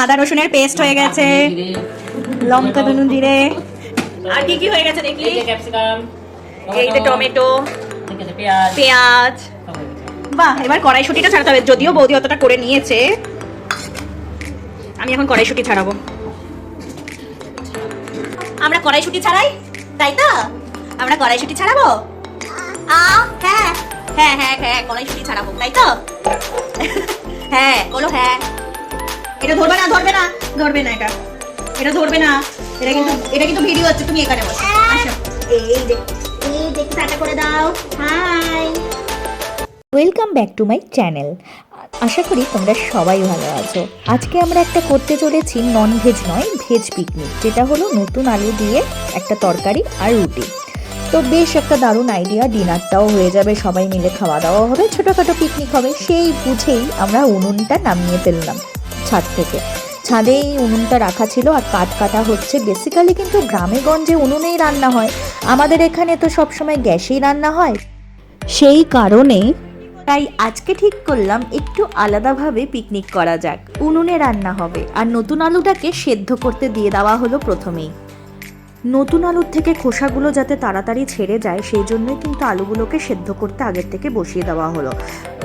আদা রসুনের পেস্ট হয়ে গেছে। লঙ্কা ধনু জিরে। আর কি কি হয়ে গেছে দেখি? ক্যাপসিকাম এই যে টমেটো পেঁয়াজ। বাহ এবার কড়াইশুটিটা ছাড়াতে হবে। যদিও বৌদি অতটা করে নিয়েছে আমি এখন কড়াইশুটি ছাড়াবো। আমরা কড়াইশুটি ছাড়াই তাই তো? আমরা কড়াইশুটি ছাড়াবো? আ হ্যাঁ। হ্যাঁ হ্যাঁ হ্যাঁ কড়াইশুটি ছাড়াবো তাই তো? হ্যাঁ বলো হ্যাঁ। এটা ধরবে না ধরবে না ধরবে না এটা। এটা ধরবে না। এটা কিন্তু এটা কিন্তু ভিডিও হচ্ছে তুমি এখানে বসো। আসো। এই দেখ এই দেখ টাটা করে দাও। Hi. Welcome back to my channel আশা করি তোমরা সবাই ভালো আছো। আজকে আমরা একটা করতে চলেছি নন ভেজ নয় ভেজ পিকনিক যেটা হলো নতুন আলু দিয়ে একটা তরকারি আর রুটি। তো বেশ একটা দারুণ আইডিয়া ডিনারটাও হয়ে যাবে সবাই মিলে খাওয়া দাওয়া হবে ছোটোখাটো পিকনিক হবে। সেই বুঝেই আমরা উনুনটা নামিয়ে ফেললাম। ছাদ থেকে। ছাদেই উনুনটা রাখা ছিল আর কাঠ কাটা হচ্ছে। বেসিক্যালি কিন্তু গ্রামে গঞ্জে উনুনেই রান্না হয়। আমাদের এখানে তো সবসময় গ্যাসেই রান্না হয়। সেই কারণে তাই আজকে ঠিক করলাম একটু আলাদাভাবে পিকনিক করা যাক। উনুনে রান্না হবে। আর নতুন আলুটাকে সেদ্ধ করতে দিয়ে দেওয়া হলো প্রথমেই। নতুন আলুর থেকে খোসাগুলো যাতে তাড়াতাড়ি ছেড়ে যায়, সেই জন্যই কিন্তু আলুগুলোকে সেদ্ধ করতে আগের থেকে বসিয়ে দেওয়া হলো।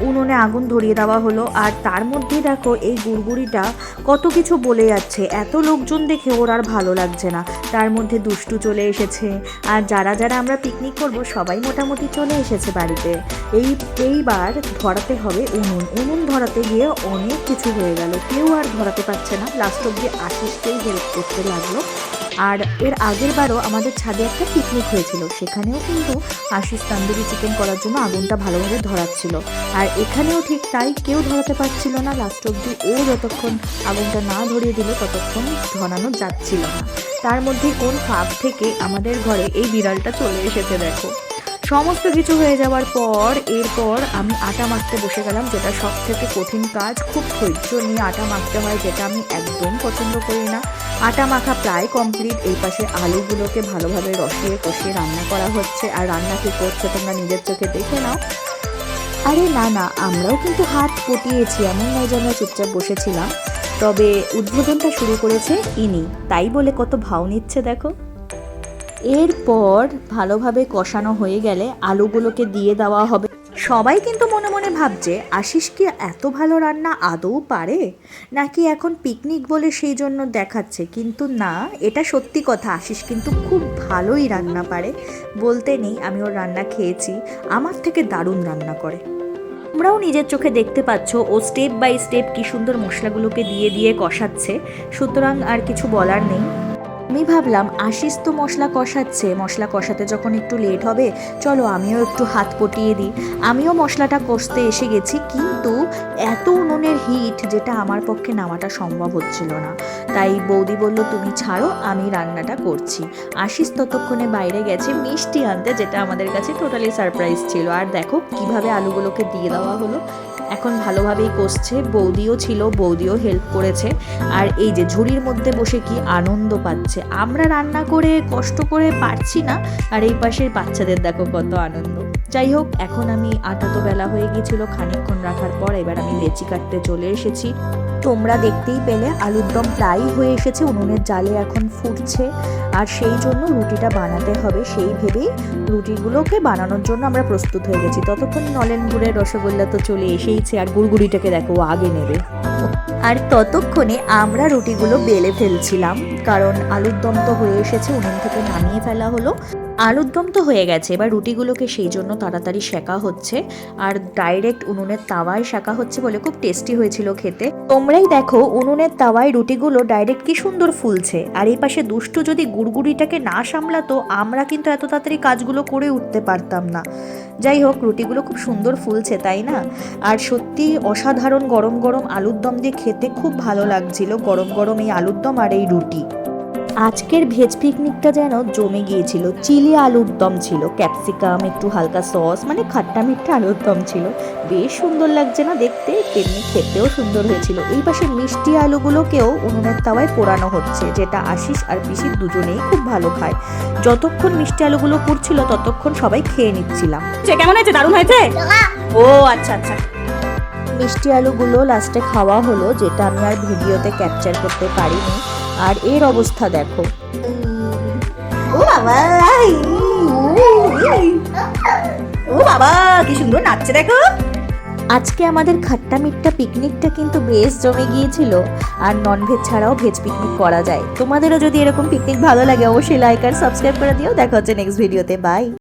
উনুনে আগুন ধরিয়ে দেওয়া হলো। আর তার মধ্যে দেখো, এই গুড়গুড়িটা কত কিছু বলে যাচ্ছে। এত লোকজন দেখে ওর আর ভালো লাগছে না। তার মধ্যে দুষ্টু চলে এসেছে। আর যারা যারা আমরা পিকনিক করব, সবাই মোটামুটি চলে এসেছে বাড়িতে। এই, এইবার ধরাতে হবে উনুন। উনুন ধরাতে গিয়ে অনেক কিছু হয়ে গেল। কেউ আর ধরাতে পারছে না। লাস্ট অব্দি আশিসকেই হেল্প করতে লাগল। আর এর আগের বারও আমাদের ছাদে একটা পিকনিক হয়েছিল। সেখানেও কিন্তু আশিস তান্দুরি চিকেন করার জন্য আগুনটা ভালোভাবে ধরাচ্ছিল। আর এখানেও ঠিক তাই কেউ ধরাতে পারছিল না। লাস্ট অব্দি ও যতক্ষণ আগুনটা না ধরিয়ে দিল, ততক্ষণ ধরানো যাচ্ছিল না। তার মধ্যে কোন ফাঁক থেকে আমাদের ঘরে এই বিড়ালটা চলে এসেছে, দেখো। সমস্ত কিছু হয়ে যাওয়ার পর, এরপর আমি আটা মাখতে বসে গেলাম, যেটা সব থেকে কঠিন কাজ। খুব ধৈর্য নিয়ে আটা মাখতে হয়, যেটা আমি একদম পছন্দ করি না। আটা মাখা প্রায় কমপ্লিট এই পাশে আলুগুলোকে ভালোভাবে রসিয়ে কষিয়ে রান্না করা হচ্ছে। আর রান্না কি করছে তোমরা নিজের চোখে দেখে নাও। আরে না না, আমরাও কিন্তু হাত পটিয়েছি এমন নয় যে আমরা চুপচাপ বসেছিলাম। তবে উদ্বোধনটা শুরু করেছে ইনি, তাই বলে কত ভাও নিচ্ছে দেখো। এরপর ভালোভাবে কষানো হয়ে গেলে আলুগুলোকে দিয়ে দেওয়া হবে। সবাই কিন্তু মনে মনে ভাবছে, আশিস কি এত ভালো রান্না আদৌ পারে? নাকি এখন পিকনিক বলে সেই জন্য দেখাচ্ছে? কিন্তু না, এটা সত্যি কথা, আশিস কিন্তু খুব ভালোই রান্না পারে। বলতে নেই, আমি ওর রান্না খেয়েছি, আমার থেকে দারুণ রান্না করে। তোমরাও নিজের চোখে দেখতে পাচ্ছ, ও স্টেপ বাই স্টেপ কি সুন্দর মশলাগুলোকে দিয়ে দিয়ে কষাচ্ছে। সুতরাং আর কিছু বলার নেই। আমি ভাবলাম, আশিস তো মশলা কষাচ্ছে। মশলা কষাতে যখন একটু লেট হবে, চলো আমিও একটু হাত পটিয়ে দিই। আমিও মশলাটা কষতে এসে গেছি, কিন্তু এত উনুনের হিট যেটা আমার পক্ষে নামাটা সম্ভব হচ্ছিল না। তাই বৌদি বলল, তুমি ছাড়ো, আমি রান্নাটা করছি। আশিস ততক্ষণে বাইরে গেছে, মিষ্টি আনতে, যেটা আমাদের কাছে টোটালি সারপ্রাইজ ছিল। আর দেখো কীভাবে আলুগুলোকে দিয়ে দেওয়া হলো। এখন ভালোভাবেই কষছে, বৌদিও ছিল, বৌদিও হেল্প করেছে। আর এই যে ঝুড়ির মধ্যে বসে কি আনন্দ পাচ্ছে। আমরা রান্না করে কষ্ট করে পারছি না। আর এই পাশের বাচ্চাদের দেখো কত আনন্দ। যাই হোক, এখন আমি আটা তো বেলা হয়ে গিয়েছিল, খানিকক্ষণ রাখার পর এবার আমি লেচি কাটতে চলে এসেছি। তোমরা দেখতেই পেলে, আলুর দম প্রায় হয়ে এসেছে, উনুনের জালে এখন ফুটছে। আর সেই জন্য রুটিটা বানাতে হবে, সেই ভেবেই রুটিগুলোকে বানানোর জন্য আমরা প্রস্তুত হয়ে গেছি। ততক্ষণ নলেন গুড়ের রসগোল্লা তো চলে এসেইছে, আর গুড়গুড়িটাকে দেখো আগে নেবে। আর ততক্ষণে আমরা রুটিগুলো বেলে ফেলছিলাম, কারণ আলুর দম তো হয়ে এসেছে, উনুন থেকে নামিয়ে ফেলা হলো। আলুর দম তো হয়ে গেছে। এবার রুটিগুলোকে সেই জন্য তাড়াতাড়ি সেকা হচ্ছে। আর ডাইরেক্ট উনুনের তাওয়ায় সেকা হচ্ছে বলে খুব টেস্টি হয়েছিল খেতে। তোমরাই দেখো উনুনের তাওয়ায় রুটিগুলো ডাইরেক্ট কি সুন্দর ফুলছে। আর এই পাশে দুষ্টু যদি গুড়গুড়িটাকে না সামলাতো, আমরা কিন্তু এত তাড়াতাড়ি কাজগুলো করে উঠতে পারতাম না। যাই হোক, রুটিগুলো খুব সুন্দর ফুলছে, তাই না? আর সত্যি অসাধারণ গরম গরম আলুর দম দিয়ে খেতে খুব ভালো লাগছিল। গরম গরম এই আলুর দম আর এই রুটি। আজকের ভেজ পিকনিকটা যেন জমে গিয়েছিল। চিলি আলুর দম ছিল ক্যাপসিকাম একটু হালকা সস মানে খাট্টা মিঠা আলুর দম ছিল। বেশ সুন্দর লাগছে না দেখতে তেমনি খেতেও সুন্দর হয়েছিল। এই পাশে মিষ্টি আলুগুলোকেও উনুনের তাওয়ায় পোড়ানো হচ্ছে যেটা আশিস আর পিসির দুজনেই খুব ভালো খায়। যতক্ষণ মিষ্টি আলুগুলো পুড়ছিল ততক্ষণ সবাই খেয়ে নিচ্ছিলাম। কেমন হয়েছে? দারুণ হয়েছে? ও আচ্ছা আচ্ছা। মিষ্টি আলুগুলো লাস্টে খাওয়া হলো যেটা আমি আর ভিডিওতে ক্যাপচার করতে পারিনি। আর এর অবস্থা দেখো। ও বাবা ও বাবা কি সুন্দর নাচছে দেখো। আজকে আমাদের খাট্টা মিট্টা পিকনিকটা কিন্তু বেশ জমে গিয়েছিল আর ননভেজ ছাড়াও ভেজ পিকনিক করা যায়। তোমাদেরও যদি এরকম পিকনিক ভালো লাগে অবশ্যই লাইক আর সাবস্ক্রাইব করে দিও। দেখা হচ্ছে নেক্সট ভিডিওতে বাই